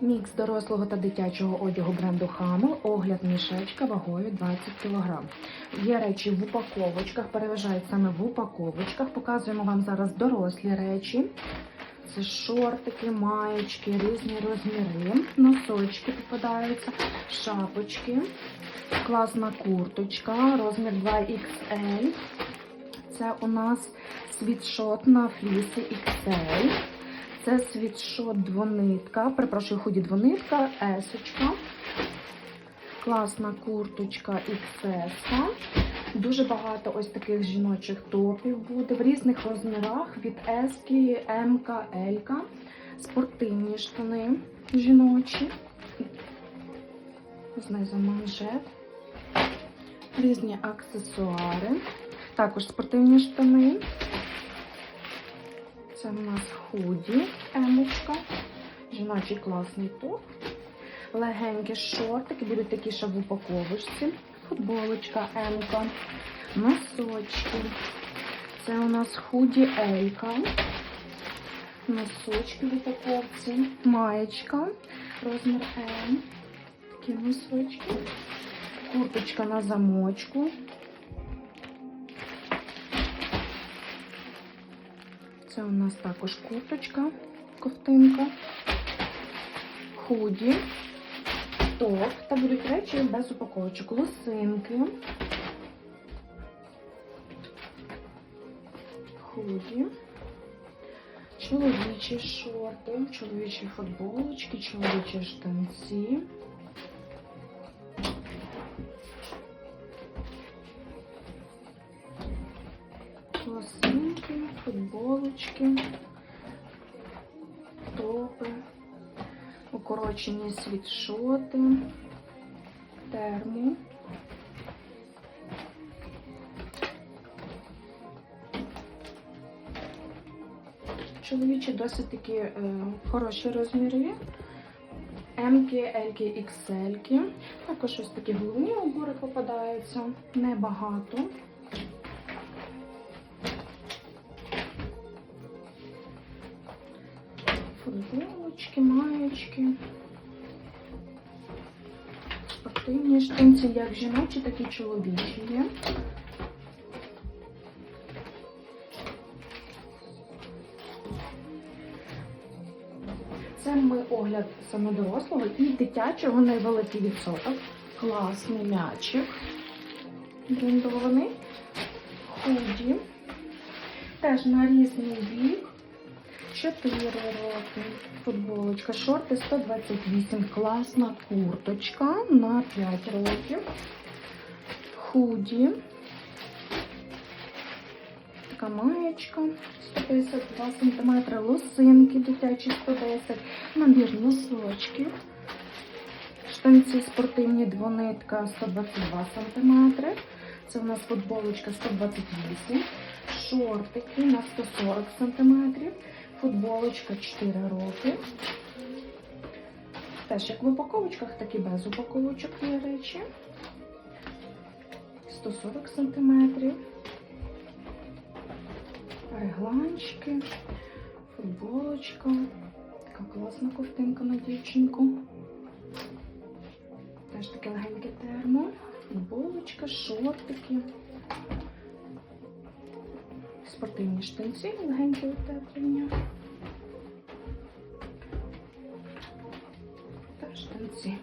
Мікс дорослого та дитячого одягу бренду Хамел, огляд мішечка вагою 20 кг. Є речі в упаковочках, переважають саме в упаковочках. Показуємо вам зараз дорослі речі. Це шортики, маєчки, різні розміри, носочки попадаються, шапочки, класна курточка, розмір 2XL. Це у нас світшот на флісі XL. Це світшот двонитка, перепрошую, худі двонитка, есочка. Класна курточка XS. Дуже багато ось таких жіночих топів буде в різних розмірах від S, М, L. Спортивні штани жіночі. Знизу манжет. Різні аксесуари. Також спортивні штани. Це у нас худі, емочка, жіночий класний топ, легенькі шортики, будуть такі ще в упаковочці, футболочка емка, носочки. Це у нас худі елька, носочки в упаковці, маєчка, розмір М, такі носочки, курточка на замочку. Це у нас також курточка, ковтинка, худі, топ та будуть речі без упаковочок, лосинки, худі, чоловічі шорти, чоловічі футболочки, чоловічі штанці. Футболочки, топи, укорочені світшоти, термо. Чоловічі досить такі е, хороші розміри. М-ки, L-ки, XL-ки. Також ось такі головні убори попадаються. Небагато. Футболочки, маєчки, спортивні штанці, як жіночі, так і чоловічі є. Це ми огляд саме дорослого і дитячого невеликий відсоток. Класний м'ячик. Брендований. Худі. Теж на різний вік. 4 роки. Футболочка, шорти 128. Класна курточка на 5 років. Худі. Така маєчка 152 см. Лосинки дитячі 110 Набір носочків. Штанці спортивні двонитка 122 см. Це у нас футболочка 128 Шортики на 140 см. Футболочка 4 роки. Теж як в упаковочках, так і без упаковочок є речі. 140 см. Регланчики, футболочка. Така класна ковтинка на дівчинку. Теж таке легеньке термо. Футболочка, шортики. Спортивні штанці, легеньке утеплення. Та штанці.